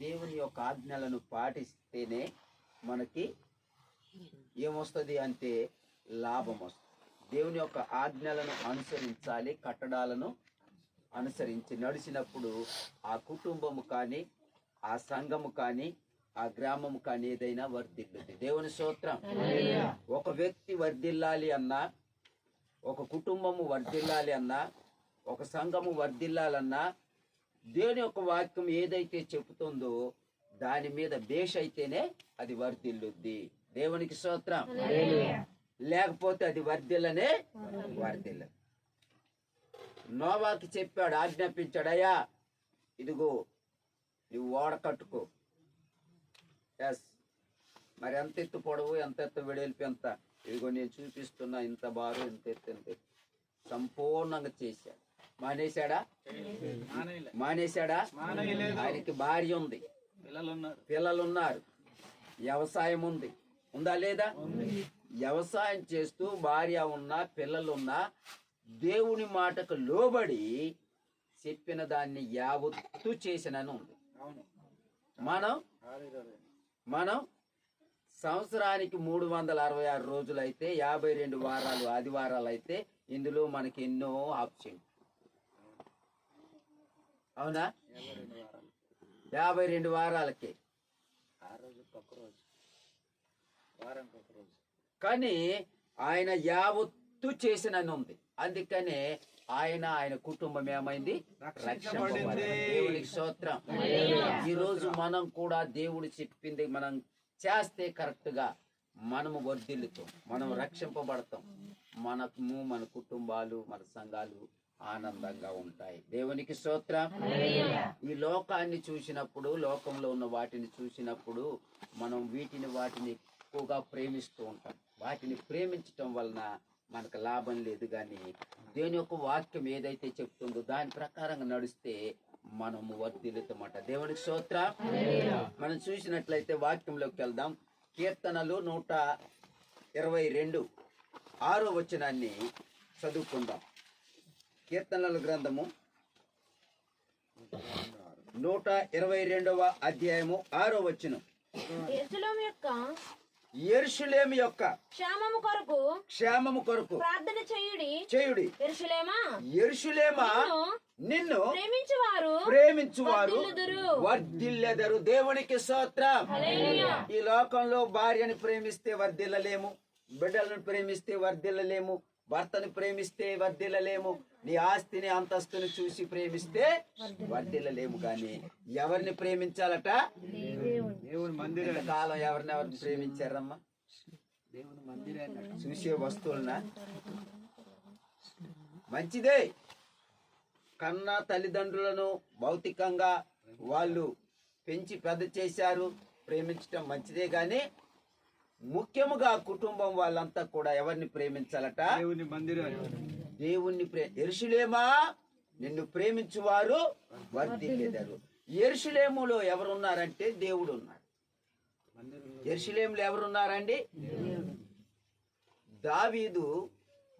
దేవుని యొక్క ఆజ్ఞలను పాటిస్తేనే మనకి ఏమొస్తుంది అంటే లాభం వస్తుంది. దేవుని యొక్క ఆజ్ఞలను అనుసరించాలి కట్టడాలను అనుసరించి నడిచినప్పుడు ఆ కుటుంబము కానీ ఆ సంఘము కానీ ఆ గ్రామము కానీ ఏదైనా వర్ధిల్లుద్ది దేవుని సూత్రం ఒక వ్యక్తి వర్ధిల్లాలి అన్నా ఒక కుటుంబము వర్ధిల్లాలి అన్నా ఒక సంఘము వర్ధిల్లాలన్నా దేవుని యొక్క వాక్యం ఏదైతే చెబుతుందో దాని మీద బేష్ అయితేనే అది వర్ధిల్లుద్ది. దేవునికి స్తోత్రం. లేకపోతే అది వర్ధిల్లనే వర్ధిల్ల నోవాకి చెప్పాడు ఆజ్ఞాపించాడు అయ్యా ఇదిగో నువ్వు ఓడ కట్టుకో. ఎస్ మరి ఎంత ఎత్తు పొడవు ఎంత ఎత్తు వెడల్పు ఎంత? ఇదిగో నేను చూపిస్తున్నా ఇంత బారు ఇంత ఎత్తు ఇంత సంపూర్ణంగా చేశాడు. మానేశాడా? మానేశాడా? ఆయనకి భార్య ఉంది. పిల్లలు ఉన్నారు వ్యవసాయం ఉంది. ఉందా లేదా? వ్యవసాయం చేస్తూ భార్య ఉన్నా పిల్లలున్నా దేవుని మాటకు లోబడి చెప్పిన దాన్ని యావత్తు చేసినని ఉంది. మనం మనం సంవత్సరానికి మూడు వందల అరవై ఆరు రోజులు అయితే యాభై రెండు వారాలు ఆదివారాలు అయితే ఇందులో మనకి ఎన్నో ఆప్షన్ అవునా? యాభై రెండు వారాలకి. కానీ ఆయన యావత్తు చేసినని ఉంది. అందుకనే ఆయన ఆయన కుటుంబం ఏమైంది. దేవునికి స్తోత్రం. ఈ రోజు మనం కూడా దేవుడు చెప్పింది మనం చేస్తే కరెక్ట్గా మనము వర్ధిల్లుతాం. మనం రక్షింపబడతాం. మనము మన కుటుంబాలు మన సంఘాలు ఆనందంగా ఉంటాయి. దేవునికి స్తోత్రం. ఈ లోకాన్ని చూసినప్పుడు లోకంలో ఉన్న వాటిని చూసినప్పుడు మనం వీటిని వాటిని ఎక్కువగా ప్రేమిస్తూ ఉంటాం. వాటిని ప్రేమించటం వలన మనకు లాభం లేదు కానీ దేని యొక్క వాక్యం ఏదైతే చెప్తుందో దాని ప్రకారంగా నడిస్తే మనము వర్ధిల్లుతామట. దేవునికి స్తోత్ర. మనం చూసినట్లయితే వాక్యంలోకి వెళ్దాం. కీర్తనలు నూట ఇరవై రెండు ఆరో వచనాన్ని చదువుకుందాం. కీర్తనల గ్రంథము నూట ఇరవై రెండవ అధ్యాయము ఆరో వచనం. యెరూషలేము యొక్క క్షేమము కొరకు క్షేమము కొరకు ప్రార్థన చేయుడి చేయుడి. ఎరుషలేమా ఎరుషులేమా నిన్ను ప్రేమించువారు ప్రేమించువారు వర్ధిల్లుదురు. దేవునికి హల్లెలూయా. ఈ లోకంలో భార్యని ప్రేమిస్తే వర్ధిల్లలేము బిడ్డలను ప్రేమిస్తే వర్ధిల్లలేము భర్తను ప్రేమిస్తే వర్ధిల్లలేము. నీ ఆస్తిని అంతస్తుని చూసి ప్రేమిస్తే వర్ధిల్లలేము కానీ ఎవరిని ప్రేమించాలట? దేవుని మందిరం. కాలం ఎవరిని ఎవరిని ప్రేమించారమ్మా? దేవుని మందిరాన్ని చూసే వస్తువులనా? మంచిదే. కన్న తల్లిదండ్రులను భౌతికంగా వాళ్ళు పెంచి పెద్ద చేశారు. ప్రేమించటం మంచిదే కానీ ముఖ్యముగా కుటుంబం వాళ్ళంతా కూడా ఎవరిని ప్రేమించాలట? దేవుని మందిరం దేవుణ్ణి ప్రే ఎరుషులేమా? నిన్ను ప్రేమించువారు వర్ధిల్లేదారు. ఎరుషులేములో ఎవరున్నారంటే దేవుడు ఉన్నాడు ఎరుషులేములో ఎవరున్నారండి? దావీదు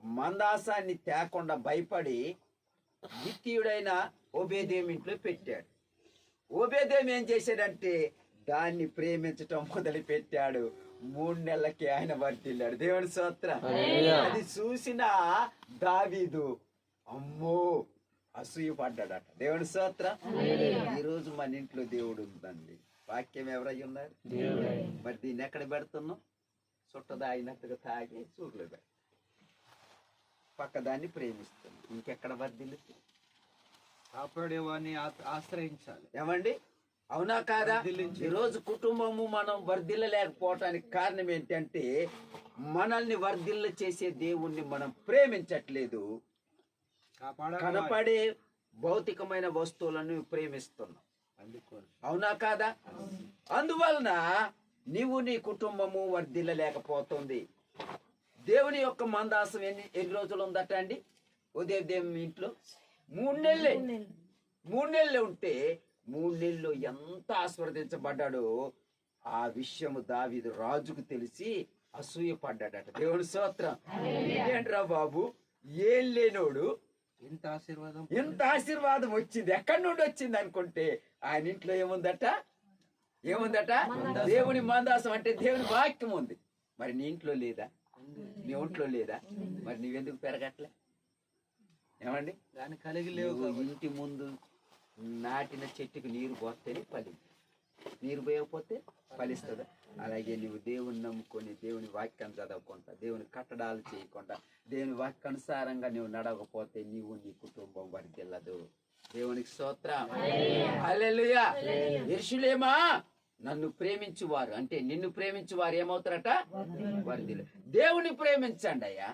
మందాసాన్ని తేకుండా భయపడి ద్వితీయుడైన ఓబేదేం ఇంట్లో పెట్టాడు. ఓబేదేం ఏం చేశాడంటే దాన్ని ప్రేమించటం మొదలు పెట్టాడు మూడు నెలలకి ఆయన వర్తిల్లాడు దేవుని స్తోత్రం. అది చూసిన దావీదు అమ్మో అసూయ పడ్డాడట దేవుని స్తోత్రం. ఈ రోజు మన ఇంట్లో దేవుడు ఉందండి. వాక్యం ఎవరై ఉన్నారు? మరి దీన్ని ఎక్కడ పెడుతున్నాం? చుట్టదాగినట్టుగా తాగి చూరులో పెడతాం పక్కదాన్ని ప్రేమిస్తున్నాం. ఇంకెక్కడ వర్ధిల్లుతుంది కాపాడేవాడిని ఆ- ఆశ్రయించాలి. ఏమండి? అవునా కాదా? వర్ధిల్లించి. ఈ రోజు కుటుంబము మనం వర్ధిల్లలేకపోవటానికి కారణం ఏంటంటే మనల్ని వర్ధిల్ల చేసే దేవుణ్ణి మనం ప్రేమించట్లేదు. కనపడే భౌతికమైన వస్తువులను ప్రేమిస్తున్నాం. అవునా కాదా? అందువలన నీవు నీ కుటుంబము వర్ధిల్లలేకపోతుంది. దేవుని యొక్క మందాసం ఎన్ని ఎన్ని రోజులు ఉందట అండి? ఉదయం దేవుని ఇంట్లో మూడు నెలలే. మూడు నెలలు ఉంటే మూడు నెలలు ఎంత ఆస్వాదించబడ్డాడో ఆ విషయము దావీదు రాజుకు తెలిసి అసూయ పడ్డాడట. దేవుని స్తోత్రం. ఏంట్రా బాబు? ఏం లేనోడు. ఇంత ఆశీర్వాదం. ఇంత ఆశీర్వాదం వచ్చింది. ఎక్కడి నుండి వచ్చింది అనుకుంటే ఆయన ఇంట్లో ఏముందట? ఏముందట? దేవుని మందాసం అంటే దేవుని వాక్యం ఉంది. మరి నీ ఇంట్లో లేదా? నీ ఒంట్లో లేదా? మరి నీవెందుకు పెరగట్లే? ఏమండి? దాన్ని కలిగి లేవు ఇంటి ముందు నాటిన చెట్టుకు నీరు పోస్తేనే ఫలింది. నీరు పోయకపోతే ఫలిస్తుందా? అలాగే నువ్వు దేవుని నమ్ముకొని దేవుని వాక్యాన్ని చదవకుండా దేవుని కట్టడాలు చేయకుండా దేవుని వాక్యానుసారంగా నువ్వు నడవకపోతే నీవు నీ కుటుంబం వరిదిల్లదు దేవునికి స్తోత్రం. హల్లెలూయా. నన్ను ప్రేమించువారు. అంటే నిన్ను ప్రేమించువారు ఏమవుతారట? వర్దిల్లు దేవుని ప్రేమించండి అయ్యా.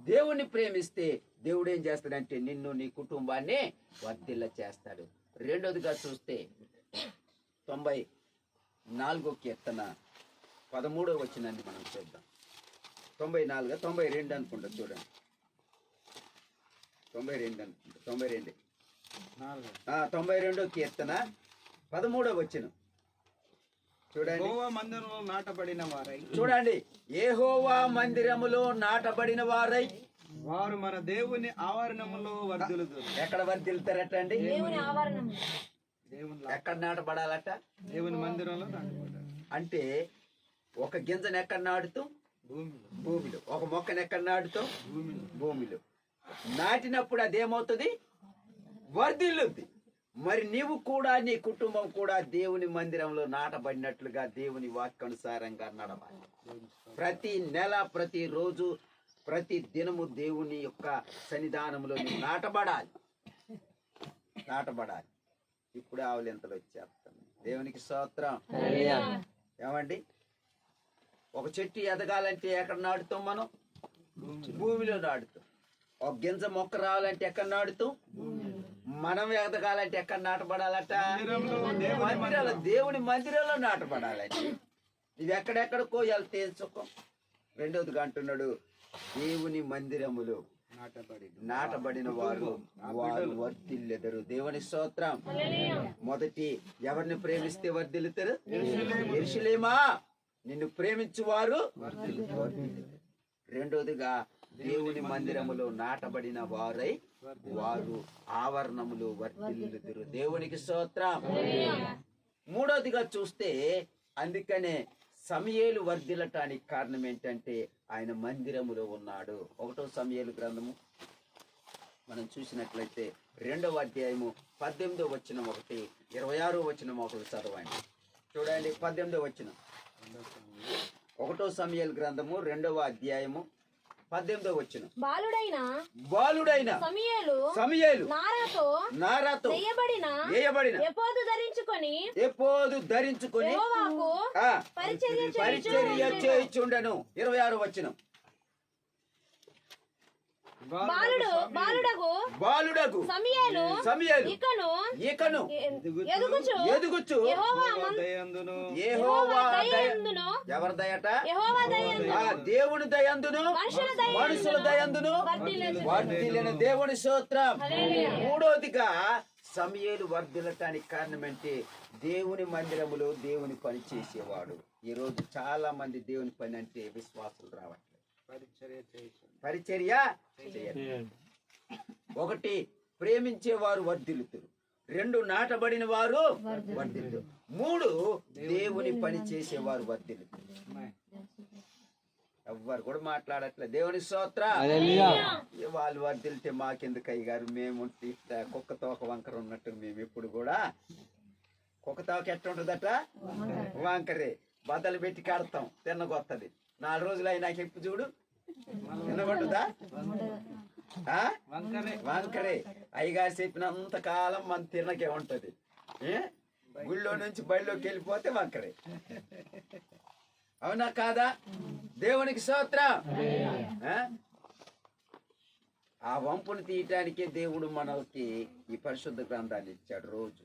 దేవుణ్ణి ప్రేమిస్తే దేవుడు ఏం చేస్తాడంటే నిన్ను నీ కుటుంబాన్ని వర్ధిల్ల చేస్తాడు. రెండోదిగా చూస్తే తొంభై నాలుగో కీర్తన పదమూడో వచ్చినాన్ని మనం చూద్దాం. తొంభై నాలుగు తొంభై రెండు అనుకుంటా చూడండి. తొంభై రెండు అనుకుంటా తొంభై రెండు. తొంభై రెండో కీర్తన పదమూడో వచ్చిన చూడండి. మందిరంలో నాటబడిన వారై. చూడండి. ఏహోవా మందిరములో నాటబడిన వారై. వారు మన దేవుని ఆవరణములో వర్ధులుదురు ఎక్కడ వర్ధిల్తారట అండి దేవుని ఆవరణం దేవుని ఎక్కడ నాటబడాలట? దేవుని మందిరంలో నాటబడ్డారు. అంటే ఒక గింజను ఎక్కడ నాటుతూ? భూమిలో. భూమిలో. ఒక మొక్కను ఎక్కడ నాటుతూ? భూమిలో. భూమిలో. నాటినప్పుడు అదేమవుతుంది? వర్ధిల్లుద్ది. మరి నీవు కూడా నీ కుటుంబం కూడా దేవుని మందిరంలో నాటబడినట్లుగా దేవుని వాక్యానుసారంగా నడవాలి. ప్రతి నెల ప్రతి రోజు ప్రతి దినము దేవుని యొక్క సన్నిధానంలో నీవు నాటబడాలి. నాటబడాలి. ఇప్పుడు ఆవులింతలు వచ్చేస్తాను దేవునికి స్తోత్రం. ఏమండి? ఒక చెట్టు ఎదగాలంటే ఎక్కడ నాటుతాం మనం? భూమిలో నాటుతాం. ఒక గింజ మొక్క రావాలంటే ఎక్కడ నాటుతాం? మనం ఎదగాలంటే ఎక్కడ నాటబడాలట? మందిరాలు దేవుని మందిరంలో నాటబడాలండి. ఇది ఎక్కడెక్కడికో వెళ్తే సుఖం. రెండోదిగా అంటున్నాడు దేవుని మందిరములు నాటబడి నాటబడిన వారు వారు వర్తిల్లెదరు దేవుని స్తోత్రం. మొదటి ఎవరిని ప్రేమిస్తే వర్ధిల్లుతారు? ఎరుషులేమా. నిన్ను ప్రేమించువారు. రెండోదిగా దేవుని మందిరములో నాటబడిన వారై వారు ఆవరణములు వర్ధిల్లుదురు దేవునికి స్తోత్రం. మూడోదిగా చూస్తే అందుకనే సమయేలు వర్ధిల్లటానికి కారణం ఏంటంటే ఆయన మందిరములో ఉన్నాడు. ఒకటో సమయాలు గ్రంథము. మనం చూసినట్లయితే రెండవ అధ్యాయము పద్దెనిమిదో వచ్చిన ఒకటి ఇరవై ఆరో వచ్చిన ఒకటి చదవండి. చూడండి పద్దెనిమిదో వచ్చిన ఒకటో సమయల్ గ్రంథము రెండవ అధ్యాయము పద్దెనిమిదో వచ్చిన. బాలుడైన బాలుడైన సమయలు సమయలు నారాతో నారాతో వేయబడిన వేయబడిన ఎపోదు ధరించుకొని ఎపోదు ధరించుకొని పరిచర్య చేయుచుండను. ఇరవై ఆరు వచ్చిన బాలుడు బాలుడకు బాలుడకు సమయలు సమయలు. ఇకను ఇకను ఎదుగుచు. ఎదుగుచు. యెహోవా దయందును యెహోవా దయ దయందును ఎవరి దయట? యెహోవా దయందును ఆ దేవుని దయందును. మనుషుల దయందును. వర్ధిల్లును. దేవుని స్తోత్రం. హల్లెలూయా. మూడోదిగా సమయలు వర్ధిల్లటానికి కారణం అంటే దేవుని మందిరములో దేవుని పని చేసేవాడు. ఈ రోజు చాలా మంది దేవుని పని అంటే విశ్వాసులు రావట్లేదు. పరిచర్య పరిచర్య ఒకటి ప్రేమించేవారు వర్ధిల్లుతురు. రెండు నాటబడిన వారు వర్ధిల్లు మూడు దేవుని పని చేసేవారు వర్ధిల్లుతురు. ఎవ్వరు కూడా మాట్లాడట్లే. దేవుని స్తోత్ర. వాళ్ళు వర్దిలితే మాకెందుకు అయ్యారు మేము ఇట్లా కుక్క తోక వంకర ఉన్నట్టు మేము ఎప్పుడు కూడా. కుక్క తోక ఎట్ట ఉంటుందట? వంకరే. బద్దలు పెట్టి కడతాం. తిన్నగొత్తది నాలుగు రోజులు అయినా చెప్పు చూడు. తినబడుతుందా ఆ? వంకరే. అయ్యగారు చెప్పినంత కాలం మన తిన్నకే ఉంటది. ఏ? గుళ్ళో నుంచి బయలుకి వెళ్ళిపోతే వంకరే. అవునా కాదా? దేవునికి స్తోత్రం. ఆ? ఆ వంపుని తీయటానికే దేవుడు మనకి ఈ పరిశుద్ధ గ్రంథాన్ని ఇచ్చాడు రోజు.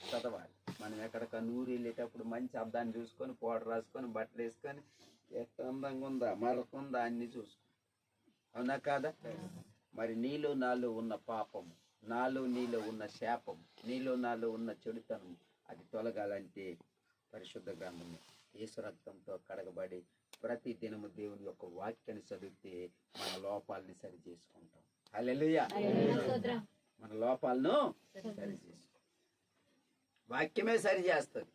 చదవాలి. మనం ఎక్కడికన్నా ఊరు వెళ్ళేటప్పుడు మంచి అబ్దాన్ని చూసుకొని పౌడర్ రాసుకొని బట్టలు వేసుకొని ఎంత అందంగా ఉందా మరకుందా అన్ని చూసుకో అవునా కాదా? మరి నీలో నాలో ఉన్న పాపం నాలో నీలో ఉన్న శాపం నీలో నాలో ఉన్న చెడుతనం అది తొలగాలంటే పరిశుద్ధ గ్రంథము యేసు రక్తంతో కడగబడి ప్రతి దినము దేవుని యొక్క వాక్యాన్ని చదివితే మన లోపాలని సరి చేసుకుంటాం. స్తోత్రం మన లోపాలను సరి చేసుకో వాక్యమే సరి చేస్తుంది.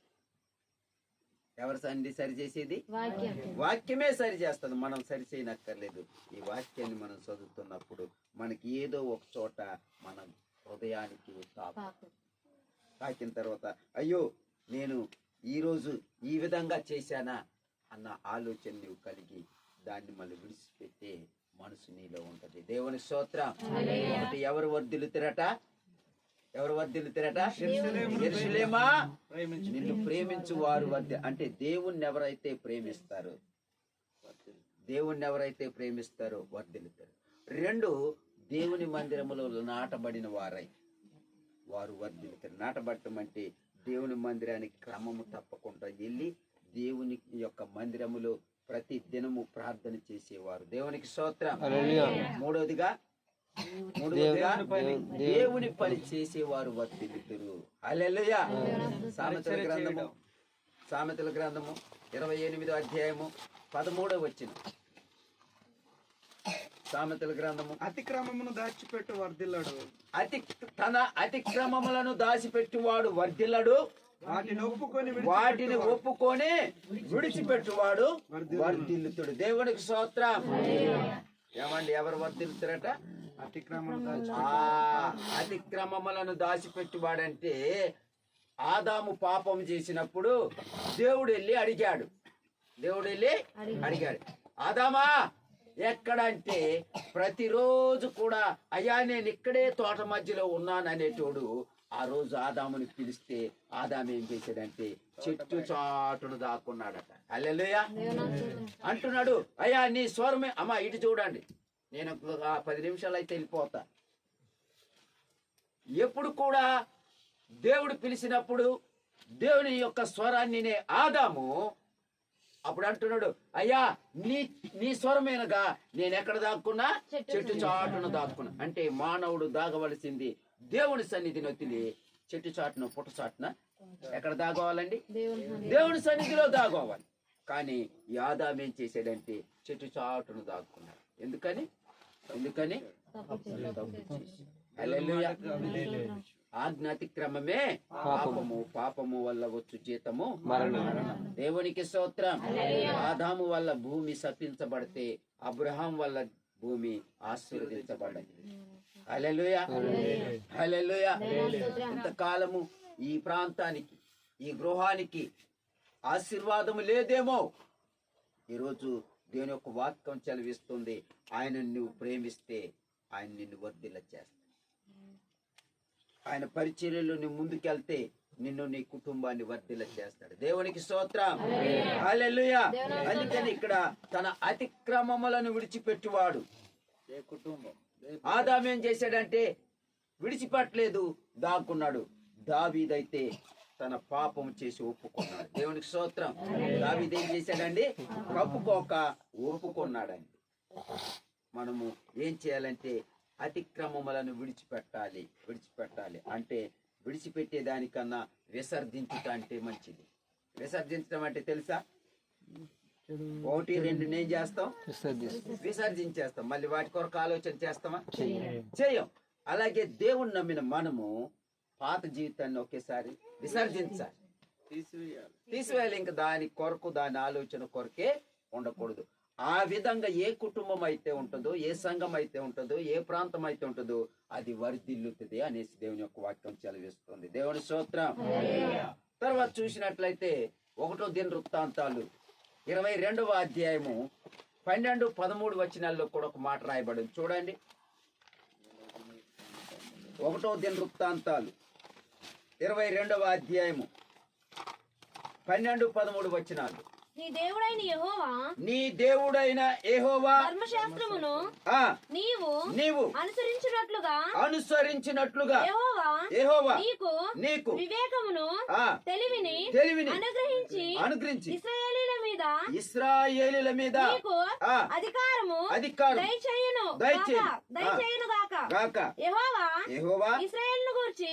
ఎవరు సండి సరి చేసేది? వాక్యం. వాక్యమే సరి చేస్తుంది. మనం సరి చేయనక్కర్లేదు. ఈ వాక్యాన్ని మనం చదువుతున్నప్పుడు మనకి ఏదో ఒక చోట మన హృదయానికి తాకిన తర్వాత అయ్యో నేను ఈరోజు ఈ విధంగా చేశానా అన్న ఆలోచన నువ్వు కలిగి దాన్ని మళ్ళీ విడిచిపెట్టే మనసు నీలో ఉంటది. దేవుని స్తోత్రం. ఎవరు వర్ధిల్లుతారట? ఎవరు వర్ధిల్లుతారట ఎరుసలేమా. ప్రేమించు నిన్ను ప్రేమించు. వారు వద్ద అంటే దేవుణ్ణి ఎవరైతే ప్రేమిస్తారో దేవుణ్ణి ఎవరైతే ప్రేమిస్తారో వర్ధిల్లుతారు రెండు దేవుని మందిరములో నాటబడిన వారై వారు వర్ధిల్లుతారు నాటబడటం అంటే దేవుని మందిరానికి క్రమము తప్పకుండా వెళ్ళి దేవుని యొక్క మందిరములో ప్రతి దినము ప్రార్థన చేసేవారు. దేవునికి స్తోత్రం. మూడవదిగా దేవుని పని చేసేవారు వర్తిల్లుతురు హల్లెలూయా. సామెతల గ్రంథము. సామెతల గ్రంథము ఇరవై ఎనిమిదో అధ్యాయము పదమూడవ వచ్చిన సామెతల గ్రంథము. అతిక్రమమును దాచిపెట్టు వర్ధిల్లాడు. అతి తన అతిక్రమములను దాచిపెట్టువాడు వర్ధిల్లడు. వాటిని ఒప్పుకొని వాటిని ఒప్పుకొని విడిచిపెట్టువాడు వర్ధిల్లుతుడు. దేవునికి స్తోత్రం. ఏమండి ఎవరు వర్ధిల్లుతారట? అతిక్రమములను దాచిపెట్టువాడంటే ఆదాము పాపం చేసినప్పుడు దేవుడు వెళ్ళి అడిగాడు. దేవుడు వెళ్ళి అడిగాడు. ఆదామా ఎక్కడంటే ప్రతిరోజు కూడా అయ్యా నేను ఇక్కడే తోట మధ్యలో ఉన్నాను అనేటోడు ఆ రోజు ఆదాముని పిలిస్తే ఆదాము ఏం చేశాడంటే చెట్టు చాటును దాక్కున్నాడట. అల్లెలుయా అంటున్నాడు అయ్యా నీ స్వరమే అమ్మా ఇటు చూడండి. నేను పది నిమిషాలు అయితే వెళ్ళిపోతా. ఎప్పుడు కూడా దేవుడు పిలిచినప్పుడు దేవుని యొక్క స్వరాన్ని నే ఆదాము. అప్పుడు అంటున్నాడు అయ్యా నీ నీ స్వరమేనగా నేను ఎక్కడ దాక్కున్నా? చెట్టు చాటున దాక్కున్నా. అంటే మానవుడు దాగవలసింది దేవుని సన్నిధిని వదిలి చెట్టు చాటున పుట్ట చాటున ఎక్కడ దాగవాలండి? దేవుని సన్నిధి. దేవుని సన్నిధిలో దాగోవాలి. కానీ ఆదాం ఏం చేశాడంటే చెట్టు చాటును దాక్కున్నాడు. ఎందుకని? ఎందుకని. ఆజ్ఞాతిక్రమమే పాపము. పాపము వల్ల వచ్చు జీతము. మరణం. దేవునికి స్తోత్రం. ఆదాము వల్ల భూమి శపించబడితే అబ్రహాం వల్ల భూమి ఆశీర్వదించబడింది. హల్లెలూయా. హల్లెలూయా. ఇంతకాలము ఈ ప్రాంతానికి ఈ గృహానికి ఆశీర్వాదము లేదేమో. ఈరోజు దేవుని యొక్క వాక్యం చదివిస్తుంది. ఆయన నువ్వు ప్రేమిస్తే ఆయన నిన్ను వర్ధిల్ల చేస్తాడు. ఆయన పరిచర్యలో నువ్వు ముందుకెళ్తే నిన్ను నీ కుటుంబాన్ని వర్ధిల్ల చేస్తాడు. దేవునికి స్తోత్రం. అందుకని ఇక్కడ తన అతిక్రమములను విడిచిపెట్టువాడు. ఏ కుటుంబం? ఏ ఆదాం ఏం చేశాడంటే విడిచిపెట్టలేదు దాక్కున్నాడు. దావీదైతే తన పాపం చేసి ఒప్పుకున్నాడు. దేవునికి స్తోత్రం. దావీదు ఏం చేశాడండి? కప్పుకోక ఒప్పుకున్నాడండి. మనము ఏం చేయాలంటే అతిక్రమములను విడిచిపెట్టాలి విడిచిపెట్టాలి. అంటే విడిచిపెట్టే దానికన్నా విసర్జించుట అంటే మంచిది. విసర్జించడం అంటే తెలుసా? ఒకటి రెండు నేను చేస్తాం? విసర్జించేస్తాం. మళ్ళీ వాటి కొరకు ఆలోచన చేస్తామా? చేయం అలాగే దేవుణ్ణి నమ్మిన మనము పాత జీవితాన్ని ఒకేసారి విసర్జించాలి. తీసివేయాలి. తీసివేయాలి. ఇంకా దాని కొరకు దాని ఆలోచన కొరకే ఉండకూడదు. ఆ విధంగా ఏ కుటుంబం అయితే ఉంటుందో ఏ సంఘం అయితే ఉంటుందో ఏ ప్రాంతం అయితే ఉంటుందో అది వర్ధిల్లుతుంది అనేసి దేవుని యొక్క వాక్యం చదివిస్తుంది దేవుని స్తోత్రం. తర్వాత చూసినట్లయితే ఒకటో దిన వృత్తాంతాలు. ఇరవై రెండవ అధ్యాయము పన్నెండు పదమూడు వచనాల్లో కూడా ఒక మాట రాయబడింది. చూడండి. ఒకటో దిన వృత్తాంతాలు. ఇరవై రెండవ అధ్యాయము. పన్నెండు పదమూడు వచనాలు. నీ దేవుడైన యెహోవా నీ దేవుడైన ఏహోవా ధర్మశాస్త్రమును ఆ నీవు నీవు అనుసరించినట్లుగా అనుసరించినట్లుగా యెహోవా ఏహోవా నీకు నీకు వివేకమును ఆ తెలివిని తెలివిని అనుగ్రహించి అనుగ్రహించి ఇశ్రాయేలీల మీద ఇస్రాయేలీల మీద. అధికారము అధికారం. దయచేయును. గాక, దయచేయును గాక. గాక. యెహోవా ఏహోవా ఇశ్రాయేలును గూర్చి.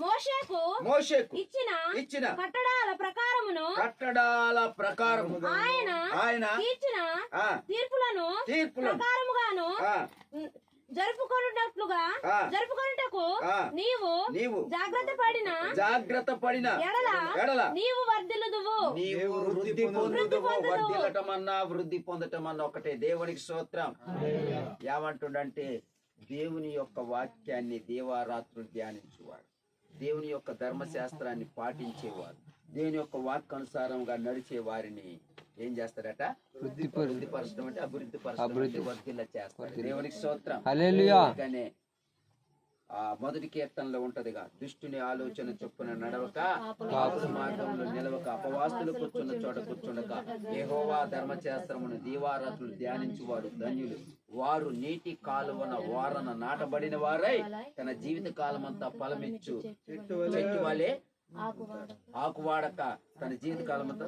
మోషేకు మోషేకు ఇచ్చిన ఇచ్చిన కట్టడాల ప్రకారమును కట్టడాల ప్రకారం ఆయన ఆయన తీర్చిన తీర్పులను తీర్పులను ప్రకారముగాను జరుపుకొనుటట్లుగా. జరుపుకొనుటకు. నీవు నీవు జాగ్రత్త పడిన? జాగ్రత్త పడిన? ఎడల? ఎడల? నీవు వర్ధిల్లుదువు. నీవు వృద్ధి పొందుదువు. వర్ధిల్లటం అన్నా వృద్ధి పొందటం అన్న ఒకటే దేవునికి స్తోత్రం. ఏమంటుండంటే దేవుని యొక్క వాక్యాన్ని దేవారాత్రులు ధ్యానించేవాడు. దేవుని యొక్క ధర్మశాస్త్రాన్ని పాటించేవాడు. దేవుని యొక్క వాక్యానుసారంగా నడిచే వారిని ఏం చేస్తారట? వృద్ధిపరచడం అంటే అభివృద్ధి పరచడం చేస్తారు. దేవునికి స్తోత్రం. అందుకనే ఆ మొదటి కీర్తనలో ఉంటదిగా దుష్టుని ఆలోచన చొప్పున నడవక పాపుల మార్గంలో నిలవక అపవాస్తులు కూర్చున్న చోట కూర్చుండక యెహోవా ధర్మశాస్త్రమును దీవారాత్రులు ధ్యానించువారు ధన్యులు. వారు నీటి కాలువన వారన నాటబడిన వారై తన జీవిత కాలమంతా ఫలమిచ్చు. చెట్టు వలె ఆకువాడక. తన జీవిత కాలమంతా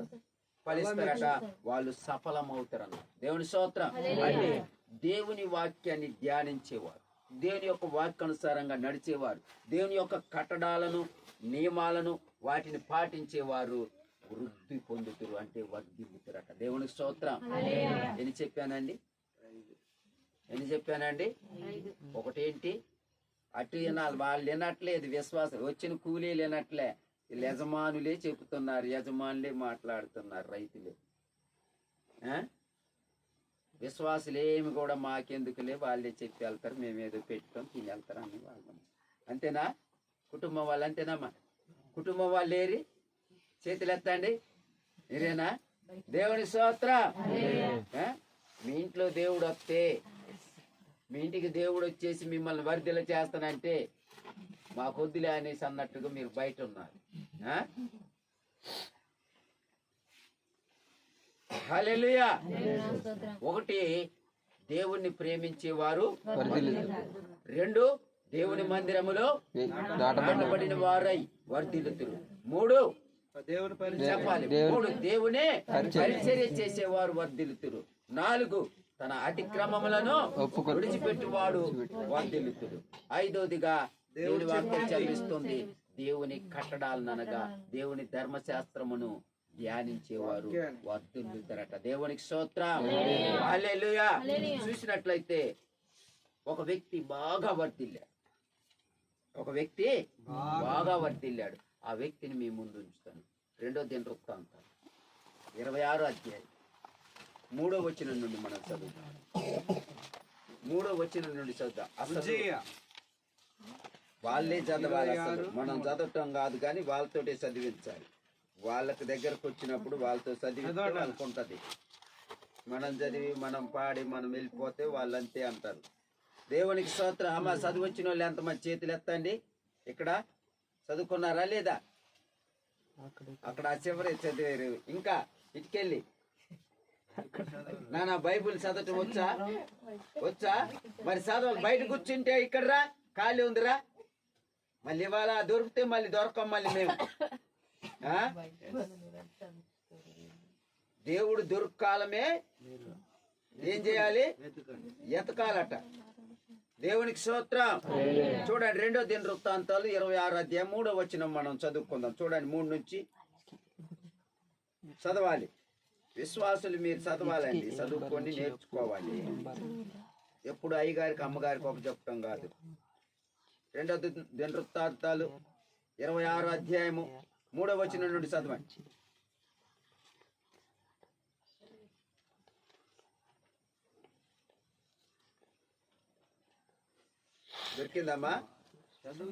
ఫలిస్తారట. వాళ్ళు సఫలమవుతారన్న. దేవుని స్తోత్రం. అంటే దేవుని వాక్యాన్ని ధ్యానించేవారు. దేవుని యొక్క వాక్యానుసారంగా నడిచేవారు. దేవుని యొక్క కట్టడాలను నియమాలను వాటిని పాటించేవారు వృద్ధి పొందుతురు అంటే వర్ధిల్లుతారట. దేవుని స్తోత్రం. ఎన్ని చెప్పానండి? ఎన్ని చెప్పానండి? ఒకటేంటి? అటు వినాలి. వాళ్ళు వినట్లేదు. విశ్వాసం. వచ్చిన కూలీ వినట్లే. వీళ్ళు యజమానులే చెబుతున్నారు యజమానులే మాట్లాడుతున్నారు రైతులే. విశ్వాసులేమి కూడా మాకెందుకులే వాళ్ళే చెప్పి వెళ్తారు మేము ఏదో పెట్టుకొని తిని వెళ్తారు అని వాళ్ళు. అంతేనా? కుటుంబం వాళ్ళు అంతేనమ్మా కుటుంబం వాళ్ళు ఏరి? చేతులు ఎత్తండి. మీరేనా? దేవుని స్తోత్ర. మీ ఇంట్లో దేవుడు వస్తే మీ ఇంటికి దేవుడు వచ్చేసి మిమ్మల్ని వర్ధిల చేస్తానంటే మా కొద్దులే అనేసి అన్నట్టుగా మీరు బయట ఉన్నారు ఒకటి దేవుణ్ణి ప్రేమించేవారు రెండు దేవుని మందిరములో నాటబడిన వారై వర్ధిల్లుతురు. మూడు చెప్పాలి. మూడు దేవునే పరిచర్య చేసేవారు వర్ధిల్లుతురు. నాలుగు తన అతిక్రమములను విడిచిపెట్టువాడు వర్ధిల్లుతుడు ఐదోదిగా దేవుని వాక్యం చదివిస్తుంది దేవుని కట్టడాలనగా దేవుని ధర్మశాస్త్రమును ధ్యానించేవారు వర్ధిల్లుతారట దేవునికి స్తోత్రం. హల్లెలూయా చూసినట్లయితే ఒక వ్యక్తి బాగా వర్ధిల్లాడు. ఒక వ్యక్తి బాగా వర్ధిల్లాడు. ఆ వ్యక్తిని మీ ముందు ఉంచుతాను. రెండో దిన వృత్తాంతం. ఇరవై ఆరో అధ్యాయం. మూడో వచనం నుండి మనం చదువుతాం మూడో వచనం నుండి చదువుతాం అసలు వాళ్ళే చదవాలి అసలు. మనం చదవటం కాదు కానీ వాళ్ళతోటే చదివించాలి. వాళ్ళకి దగ్గరకు వచ్చినప్పుడు వాళ్ళతో అనుకుంటది మనం చదివి మనం పాడి మనం వెళ్ళిపోతే వాళ్ళు అంతే అంటారు. దేవునికి స్తోత్రం. అమ్మ చదువు వచ్చిన వాళ్ళు ఎంతమంది చేతులు ఎత్తండి? ఇక్కడ చదువుకున్నారా లేదా? అక్కడ ఆ చివరి చదివారు. ఇంకా ఇటుకెళ్ళి. నానా బైబుల్ చదవటం వచ్చా? వచ్చా? మరి చదవాలి. బయట కూర్చుంటే ఇక్కడ రా. ఖాళీ ఉందిరా. మళ్ళీ ఇవాళ దొరికితే మళ్ళీ దొరకం మళ్ళీ మేము? దేవుడు దొరకాలమే. ఏం చేయాలి? ఎతకాలట. దేవునికి స్తోత్రం. చూడండి రెండో దిన వృత్తాంతాలు ఇరవై ఆరు అధ్యాయం మూడో వచ్చిన మనం చదువుకుందాం. చూడండి మూడు నుంచి చదవాలి. విశ్వాసులు మీరు చదవాలండి. చదువుకొని నేర్చుకోవాలి. ఎప్పుడు అయ్యగారికి అమ్మగారికి ఒక చెప్పటం కాదు. రెండో ది- ఇరవై ఆరు అధ్యాయము మూడో వచ్చిన నుండి చదవండి. దొరికిందమ్మా?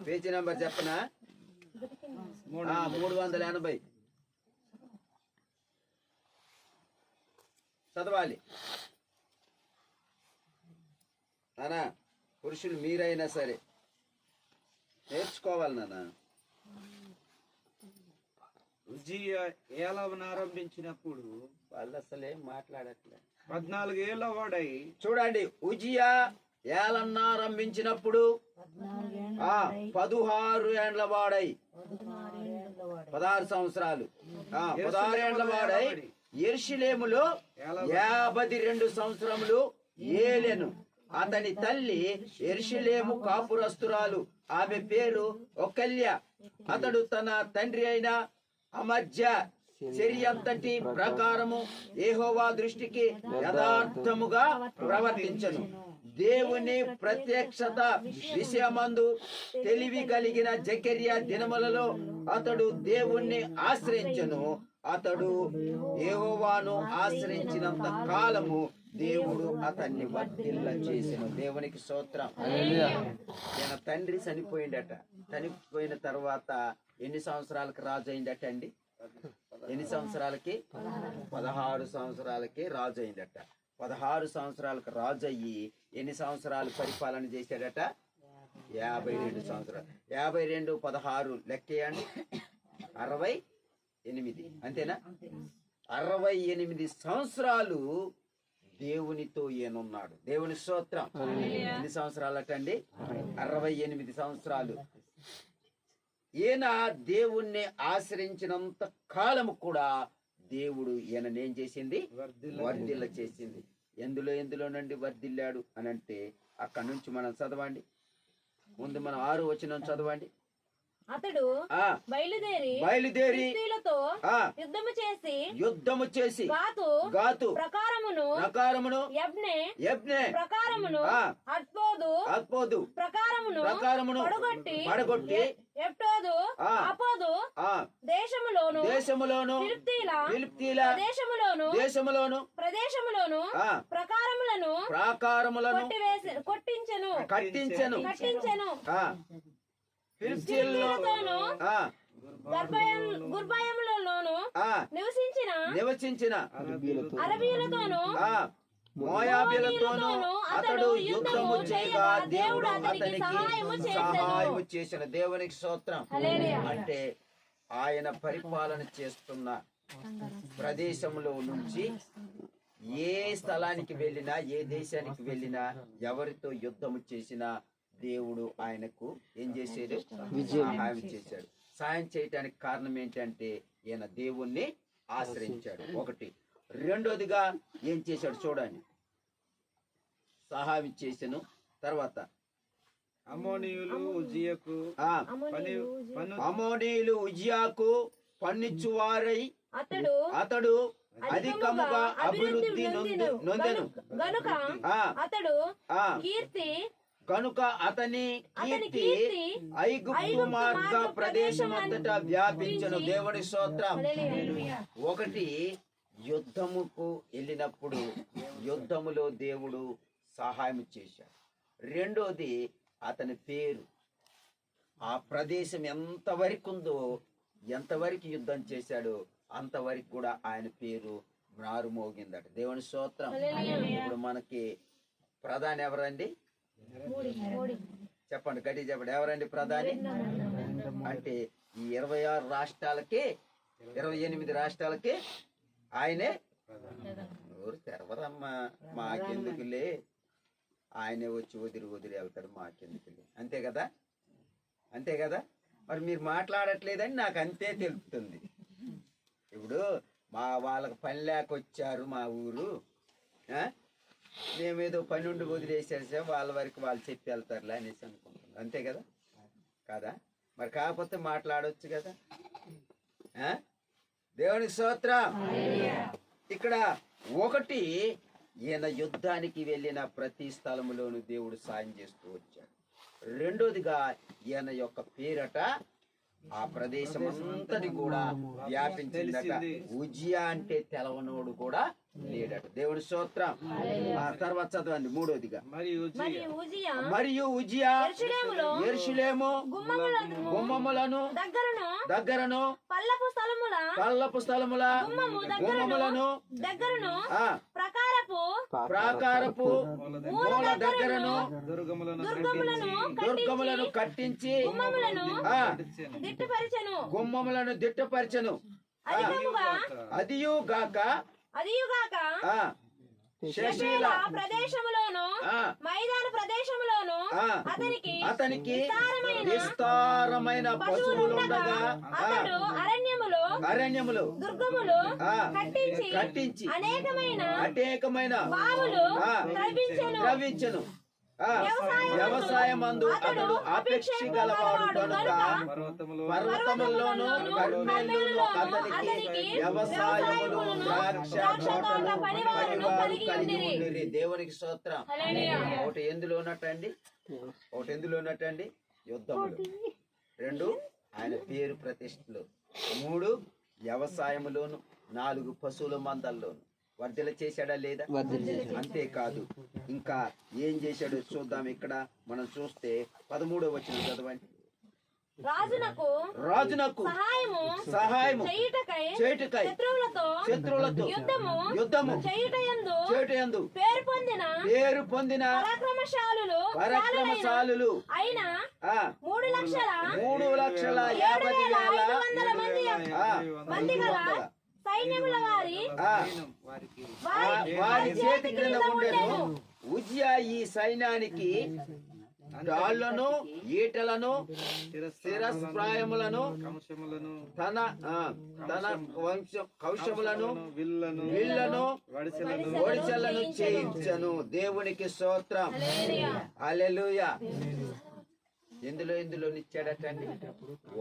పేజీ నెంబర్ చెప్పనా? మూడు వందల ఎనభై. చదవాలి. నానా పురుషులు మీరైనా సరే నేర్చుకోవాలి నాన్న. ఉజ్జీయ ఏలవను ఆరంభించినప్పుడు వాళ్ళు అసలు ఏం మాట్లాడట్లే. పద్నాలుగు ఏళ్ళ వాడై చూడండి ఉజియా ఏలన్నారంభించినప్పుడు ఆ పదుహారు ఏండ్ల వాడై. పదహారు సంవత్సరాలు. ఆ పదహారు ఏండ్ల వాడై. ఎర్షిలేములో యాభై రెండు సంవత్సరములు ఏలెను. అతని తల్లి ఎర్షిలేము కాపురస్తురాలు. ఆమె పేరు ఒకల్య. అతడు తన తండ్రి అయిన అమధ్య చర్యంతటి ప్రకారము ఏహోవా దృష్టికి యథార్థముగా ప్రవర్తించను. దేవుని ప్రత్యక్షత విషయమందు తెలివి కలిగిన జకర్య దినములలో అతడు దేవుణ్ణి ఆశ్రయించను. అతడు ఏహోవాను ఆశ్రయించినంత కాలము దేవుడు అతన్ని వర్ధిల్ల చేసిన దేవునికి స్తోత్రం. ఈయన తండ్రి చనిపోయిండట. చనిపోయిన తర్వాత ఎన్ని సంవత్సరాలకు రాజు అయిందట అండి? ఎన్ని సంవత్సరాలకి? పదహారు సంవత్సరాలకి రాజు అయిందట పదహారు సంవత్సరాలకు రాజు అయ్యి ఎన్ని సంవత్సరాలు పరిపాలన చేశాడట? యాభై రెండు సంవత్సరాలు. యాభై రెండు పదహారు లెక్కేయండి అరవై ఎనిమిది. అంతేనా? అరవై ఎనిమిది సంవత్సరాలు దేవునితో ఈయనున్నాడు దేవుని స్తోత్రం. ఎన్ని సంవత్సరాలటండి? అరవై ఎనిమిది సంవత్సరాలు. ఈయన దేవుణ్ణి ఆశ్రయించినంత కాలము కూడా దేవుడు ఈయన ఏం చేసింది? వర్ధిల్ల చేసింది. ఎందులో ఎందులో నుండి వర్ధిల్లాడు అని అంటే అక్కడ నుంచి మనం చదవండి. ముందు మనం ఆరు వచనం చదవండి. అతడు బయలుదేరి బయలుదేరి యుద్ధము చేసి యుద్ధము చేసి గాతు గాతు ప్రకారమును ప్రకారమును యబ్నే యబ్నే ప్రకారమును ఆ. అట్పోదు అత్పోదు ప్రకారమును ప్రకారమును పడగొట్టి పడగొట్టి ఎప్టోదు. అపోదు దేశములోను దేశములోను ఫిలిప్తీల ఫిలిప్తీల దేశములోను దేశములోను ప్రదేశములోను ప్రకారములను ప్రాకారములను కొట్టివేసి కొట్టించెను కట్టించెను కట్టించెను ఆ ఫిలిప్తీలలో ఫిలిప్తీయులతోను ఆ. గర్భయం గుర్భయములలోను ఆ. నివసించిన నివసించిన అరబీలతోను మోయాబీలతోను అతడు యుద్ధము చేయగా దేవుడు అతనికి సహాయము చేసిన దేవునికి స్తోత్రం. హల్లెలూయా. అంటే ఆయన పరిపాలన చేస్తున్న ప్రదేశంలో నుంచి ఏ స్థలానికి వెళ్ళినా ఏ దేశానికి వెళ్ళినా ఎవరితో యుద్ధము చేసినా దేవుడు ఆయనకు ఏం చేశాడు? సహాయం చేశాడు. సహాయం చేయటానికి కారణం ఏంటంటే ఈయన దేవుణ్ణి ఆశ్రయించాడు. ఒకటి. రెండోదిగా ఏం చేశాడు చూడండి. సహాయం చేశాను. తర్వాత అమోనీయులు పన్ను అమోనీయులు ఉజ్యాకు పన్నిచ్చువారై అతడు అతడు అధికముగా అభివృద్ధి నొందు నొందెను. గనుక అతడు ఆ. కీర్తి కనుక అతని కీర్తి ఐగుప్తు మార్గ మార్గ ప్రదేశమంతటా వ్యాపించను. వ్యాపించి దేవుని స్తోత్రం. ఒకటి యుద్ధముకు వెళ్ళినప్పుడు యుద్ధములో దేవుడు సహాయం చేశాడు. రెండోది అతని పేరు. ఆ ప్రదేశం ఎంతవరకు ఉందో ఎంతవరకు యుద్ధం చేశాడో అంతవరకు కూడా ఆయన పేరు మారుమోగిందట దేవుని స్తోత్రం. ఇప్పుడు మనకి ప్రధాని ఎవరండి. చెప్పండి గట్టి చెప్పండి. ఎవరండి ప్రధాని? అంటే ఈ ఇరవై ఆరు రాష్ట్రాలకి ఇరవై ఎనిమిది రాష్ట్రాలకి ఆయనే ఎవరు తెరవరమ్మా మాకెందుకులే? ఆయనే వచ్చి వదిలి వదిలి వెళ్తాడు మాకెందుకులే? అంతే కదా? అంతే కదా? మరి మీరు మాట్లాడట్లేదని నాకు అంతే తెలుపుతుంది. ఇప్పుడు మా వాళ్ళకి పని లేక వచ్చారు మా ఊరు మేమేదో పని ఉండి వదిలేసేసా వాళ్ళ వరకు వాళ్ళు చెప్పి వెళ్తారులే అనేసి అనుకుంటున్నాం. అంతే కదా? కాదా? మరి కాకపోతే మాట్లాడొచ్చు కదా? ఆ? దేవునికి స్తోత్రం. ఇక్కడ ఒకటి ఈయన యుద్ధానికి వెళ్ళిన ప్రతి స్థలములోను దేవుడు సాయం చేస్తూ వచ్చాడు. రెండోదిగా ఈయన యొక్క పేరట ఆ ప్రదేశం అంతటి కూడా వ్యాపించిందట. ఉజియా అంటే తెలవనోడు కూడా లేడట. దేవుడి స్తోత్రం. ఆ తర్వాత చదవండి మూడోదిగా. మరియు ఉజియా ఎరుషులేము గుమ్మములను. గుమ్మములను. దగ్గరను. దగ్గరను. పల్లపు స్థలముల. కళ్ళపు స్థలముల. గుమ్మము దగ్గరను. గుమ్మములను. దగ్గరను. ఆ. ప్రకారపు. ప్రాకారపు. మూల దగ్గరను. దుర్గములను దుర్గములను దుర్గములను కట్టించి. గుమ్మములను ఆ. దిట్టుపరిచెను. గుమ్మములను దిట్టపరచను. అధికముగా. అదియు గాక అదియుగాక ప్రదేశములోను మైదాన ప్రదేశములోను అతనికి అతనికి విస్తారమైన పశువులుండగా ఆ. అతడు అరణ్యములో అరణ్యములు దుర్గములు కట్టించి కట్టించి అనేకమైన అనేకమైన బావులు ద్రవించను. ఆ, వ్యవసాయమందు అతడు అపేక్ష గలవాడు కనుక పర్వతములో పర్వతముల్లోను కర్మేలును అతనికి వ్యవసాయములు ద్రాక్ష తోటలు పనివారు కలిగి ఉండిరి. దేవునికి స్తోత్రం. ఒకటి ఎందులో ఉన్నట్టండి ఒకటి ఎందులో ఉన్నట్టండి యుద్ధములు. రెండు ఆయన పేరు ప్రతిష్టలు మూడు వ్యవసాయములోను. నాలుగు పశువుల మందల్లోను. వర్ధల చేశాడా లేదా? అంతేకాదు. ఇంకా ఏం చేశాడో చూద్దాం ఇక్కడ. మనం చూస్తే పదమూడో వచ్చిన చదవండి. రాజునకు రాజునకు సహాయము సహాయము చేయుటకై చేటుకై శత్రువులతో శత్రువులతో యుద్ధము యుద్ధము చేయుటయందు పేరు పొందిన పేరు పొందిన పరాక్రమశాలులు పరాక్రమశాలులు అయిన ఆ మూడు లక్షల మూడు లక్షల యాభై వేల మంది ఆ, మంది గల సైన్యముల వారి వారి చేతి క్రింద ఉండేను. ఉజ్యా ఈ సైన్యానికి డాళ్ళను ఈటలను శిరస్ప్రాయములను కంశములను తన తన వంశ కౌశములను విల్లను విల్లను వడిసెలను ఒడిచలను చేయించను. దేవునికి స్తోత్రం. హల్లెలూయా. ఎందులో ఎందులో ఇచ్చాడటండి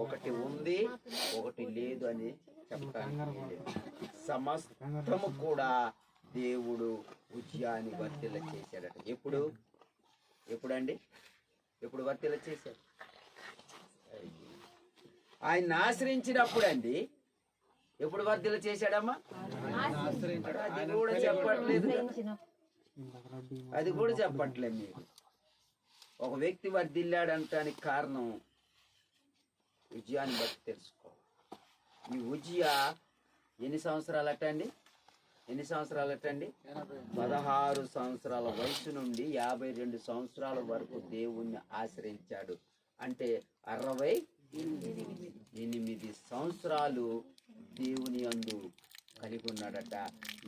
ఒకటి ఉంది ఒకటి లేదు అని. సమస్తము కూడా దేవుడు ఉద్యాన్ని వర్తిల చేశాడట. ఎప్పుడు? ఎప్పుడండి? ఎప్పుడు వర్తిల చేశాడు? ఆయన ఆశ్రయించినప్పుడు అండి ఎప్పుడు వర్తిల చేశాడమ్మా? అది కూడా చెప్పట్లేదు. అది కూడా చెప్పట్లేదు మీరు ఒక వ్యక్తి వర్ధిల్లాడు అంటానికి కారణం విజయాన్ని బట్టి తెలుసుకో ఈ ఉజ్జియా ఎన్ని సంవత్సరాలు అట్టండి ఎన్ని సంవత్సరాలు అట్టండి పదహారు సంవత్సరాల వయసు నుండి యాభై రెండు సంవత్సరాల వరకు దేవుణ్ణి ఆశ్రయించాడు. అంటే అరవై ఎనిమిది సంవత్సరాలు దేవుని అందు కలిగి ఉన్నాడట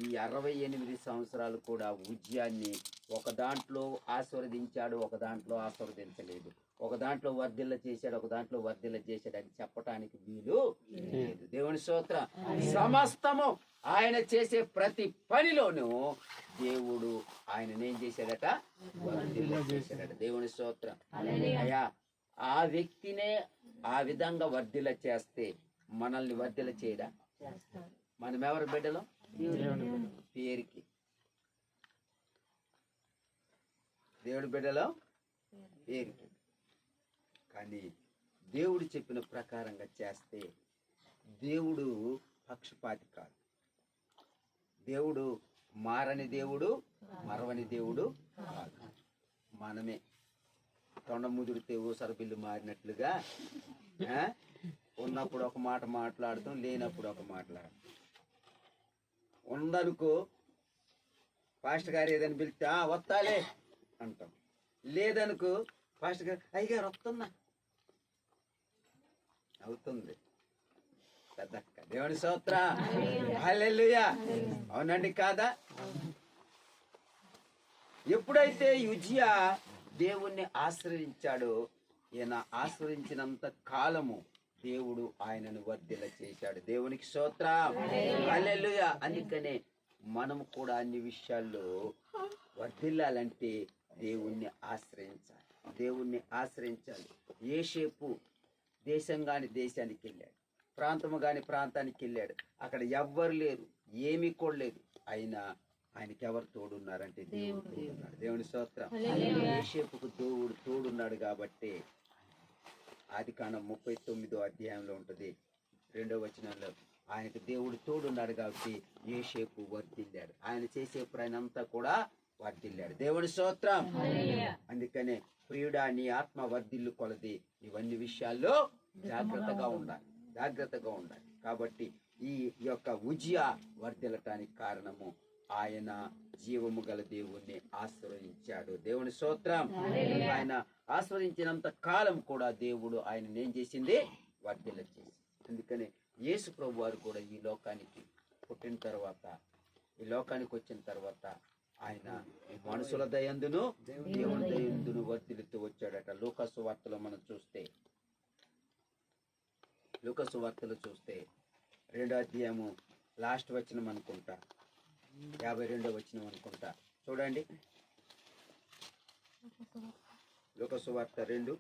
ఈ అరవై ఎనిమిది సంవత్సరాలు కూడా ఉజ్యాన్ని ఒక దాంట్లో ఆస్వాదించాడు ఒక దాంట్లో ఆస్వాదించలేదు ఒక దాంట్లో వర్ధిల్ల చేశాడు ఒక దాంట్లో వర్ధిల్ల చేశాడు అని చెప్పటానికి వీలు లేదు. దేవుని స్తోత్ర. సమస్తము ఆయన చేసే ప్రతి పనిలోనూ దేవుడు ఆయన చేశాడట? వర్ధిల్ల చేశాడట. దేవుని స్తోత్రం. అయ్యా ఆ వ్యక్తినే ఆ విధంగా వర్ధిల్ల చేస్తే మనల్ని వర్ధిల్ల చేయడా? మనం ఎవరి బిడ్డలో? పేరుకి. దేవుడి బిడ్డలో? పేరుకి. కానీ దేవుడు చెప్పిన ప్రకారంగా చేస్తే దేవుడు పక్షపాతి కాదు. దేవుడు మారని దేవుడు మరవని దేవుడు కాదు. మనమే. తొండ ముదిరితే ఊసర బిల్లు మారినట్లుగా ఆ? ఉన్నప్పుడు ఒక మాట మాట్లాడతాం లేనప్పుడు ఒక మాట్లాడతాం. ఉందనుకో పాస్టర్ గారు ఏదైనా పిలిస్తే "ఆ, వస్తాలే అంటాం. లేదనుకో పాస్టర్ గారు అయ్యగారు వస్తున్నా. అవుతుంది. దేవుని సూత్ర అవునండి కాదా? ఎప్పుడైతే యుజియా దేవుణ్ణి ఆశ్రయించాడో ఈయన ఆశ్రయించినంత కాలము దేవుడు ఆయనను వర్ధిల్ల చేశాడు. దేవునికి స్తోత్రం. అందుకనే మనము కూడా అన్ని విషయాల్లో వర్ధిల్లాలంటే దేవుణ్ణి ఆశ్రయించాలి. దేవుణ్ణి ఆశ్రయించాలి. ఏషేపు దేశం కాని దేశానికి వెళ్ళాడు. ప్రాంతము కాని ప్రాంతానికి వెళ్ళాడు. అక్కడ ఎవ్వరు లేరు. ఏమీ కూడా లేదు. అయినా ఆయనకి ఎవరు తోడున్నారంటే దేవుడు తోడున్నాడు. దేవుని స్తోత్రం. ఏషేపుకు దేవుడు తోడున్నాడు కాబట్టి ఆది కాండం ముప్పై తొమ్మిదో అధ్యాయంలో ఉంటుంది. రెండో వచనంలో ఆయనకు దేవుడు తోడున్నాడు కాబట్టి ఏషేపు వర్ధిల్లాడు. ఆయన చేసే పని అంతా కూడా వర్ధిల్లాడు. దేవుని స్తోత్రం. అందుకనే ప్రియుడా నీ ఆత్మ వర్ధిల్లు కొలది. ఇవన్నీ విషయాల్లో జాగ్రత్తగా ఉండాలి. జాగ్రత్తగా ఉండాలి. కాబట్టి ఈ యొక్క ఉజ్య వర్ధిల్లటానికి కారణము ఆయన జీవము గల దేవుణ్ణి ఆశ్రయించాడు దేవుని స్తోత్రం. ఆయన ఆశ్రయించినంత కాలం కూడా దేవుడు ఆయన ఏం చేసింది? వర్ధిల్ల చేసి అందుకని యేసు ప్రభు వారు కూడా ఈ లోకానికి పుట్టిన తర్వాత ఈ లోకానికి వచ్చిన తర్వాత ఆయన ఈ మనుషుల దయందును దేవుని దయందును వర్ధిల్లుతూ వచ్చాడట. లూకసు వార్తలో మనం చూస్తే లూకసు వార్తలు చూస్తే రెండో అధ్యాయము లాస్ట్ వచనం అనుకుంటా. యాభై రెండో వచ్చిన అనుకుంటా చూడండి. లోక సువార్త రెండు.